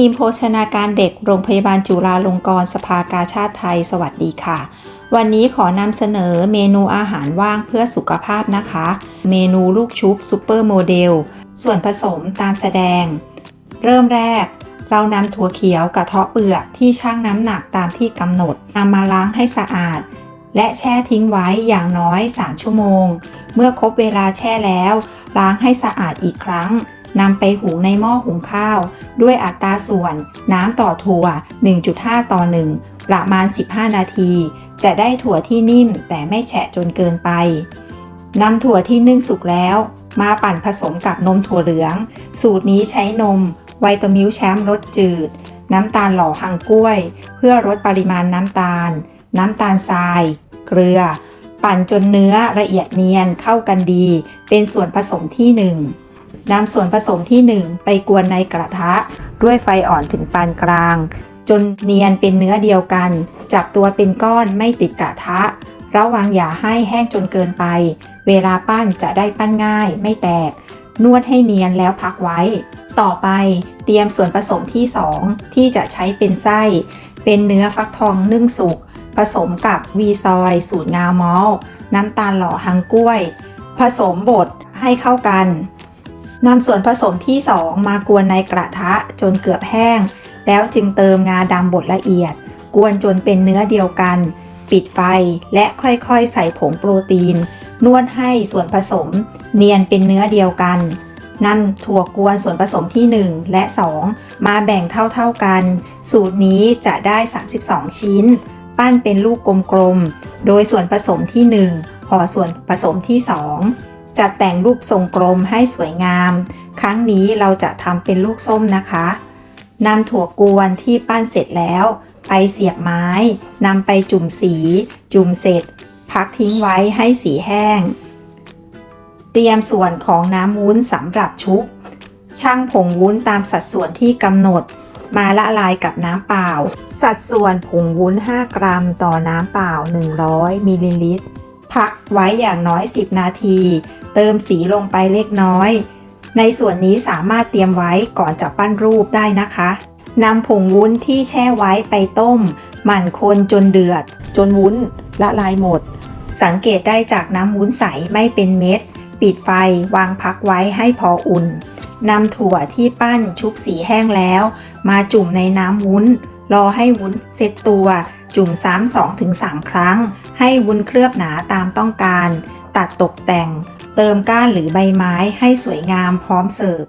ทีมโภชนาการเด็กโรงพยาบาลจุฬาลงกรณ์สภากาชาติไทย สวัสดีค่ะ วันนี้ขอนำเสนอเมนูอาหารว่างเพื่อสุขภาพนะคะ เมนูลูกชุบซูเปอร์โมเดล ส่วนผสมตามแสดง เริ่มแรก เรานำถั่วเขียวกระเทาะเปลือกที่ชั่งน้ำหนักตามที่กำหนดนำมาล้างให้สะอาด และแช่ทิ้งไว้อย่างน้อย 3 ชั่วโมง เมื่อครบเวลาแช่แล้ว ล้างให้สะอาดอีกครั้ง นำไปหุงในหม้อหุงข้าว ด้วยอัตราส่วน น้ำต่อถั่ว 1.5 ต่อ 1 ประมาณ 15 นาที จะได้ถั่วที่นิ่มแต่ไม่แฉะจนเกินไปนำถั่วที่นึ่งสุกแล้ว มาปั่นผสมกับนมถั่วเหลือง สูตรนี้ใช้นมไวตามิลแชมป์รสจืด น้ำตาลหล่อหังกล้วย เพื่อลดปริมาณน้ำตาล น้ำตาลทราย เกลือ ปั่นจนเนื้อละเอียดเนียนเข้ากันดี เป็นส่วนผสมที่หนึ่ง นำส่วนผสมที่ 1 ไปกวนในกระทะ ด้วยไฟอ่อนถึงปานกลาง จนเนียนเป็นเนื้อเดียวกัน จับตัวเป็นก้อนไม่ติดกระทะ ระวังอย่าให้แห้งจนเกินไป เวลาปั้นจะได้ปั้นง่ายไม่แตก นวดให้เนียนแล้วพักไว้ ต่อไปเตรียมส่วนผสมที่ 2 ที่จะใช้เป็นไส้ เป็นเนื้อฟักทองนึ่งสุกผสมกับวีซอย สูตรงามอลน้ำตาลหล่อหังกล้วย ผสมบดให้เข้ากัน นำส่วนผสมที่ 2 มากวนในกระทะจนเกือบแห้ง แล้วจึงเติมงาดำบดละเอียด กวนจนเป็นเนื้อเดียวกัน ปิดไฟและค่อยๆ ใส่ผงโปรตีน นวดให้ส่วนผสม เนียนเป็นเนื้อเดียวกันนำถั่วกวนส่วนผสมที่ 1 และ 2 มาแบ่งเท่าๆกัน สูตรนี้จะได้ 32 ชิ้น ปั้นเป็นลูกกลมๆ โดยส่วนผสมที่ 1ห่อส่วนผสมที่ 2 จัดแต่งรูปทรงกลมให้สวยงาม ครั้งนี้เราจะทำเป็นลูกส้มนะคะนำถั่วกวนที่ปั้นเสร็จแล้ว ไปเสียบไม้นำไปจุ่มสี จุ่มเสร็จ พักทิ้งไว้ให้สีแห้ง เตรียมส่วนของน้ำวุ้นสำหรับชุบช่างผงวุ้นตามสัดส่วนที่กำหนด มาละลายกับน้ำเปล่า สัดส่วนผงวุ้น 5 กรัม ต่อน้ำเปล่า 100มิลลิลิตร พักไว้อย่างน้อย 10 นาที เติมสีลงไปเล็กน้อย ในส่วนนี้สามารถเตรียมไว้ก่อนจะปั้นรูปได้นะคะนำผงวุ้นที่แช่ไว้ไปต้ม หมั่นคนจนเดือด จนวุ้นละลายหมด สังเกตได้จากน้ำวุ้นใสไม่เป็นเม็ด ปิดไฟวางพักไว้ให้พออุ่นนำถั่วที่ปั้นชุบสีแห้งแล้ว มาจุ่มในน้ำวุ้น รอให้วุ้นเซ็ตตัว จุ่มซ้ำ2-3ครั้ง ให้วุ้นเคลือบหนาตามต้องการ ตัดตกแต่ง เติมก้านหรือใบไม้ให้สวยงามพร้อมเสิร์ฟ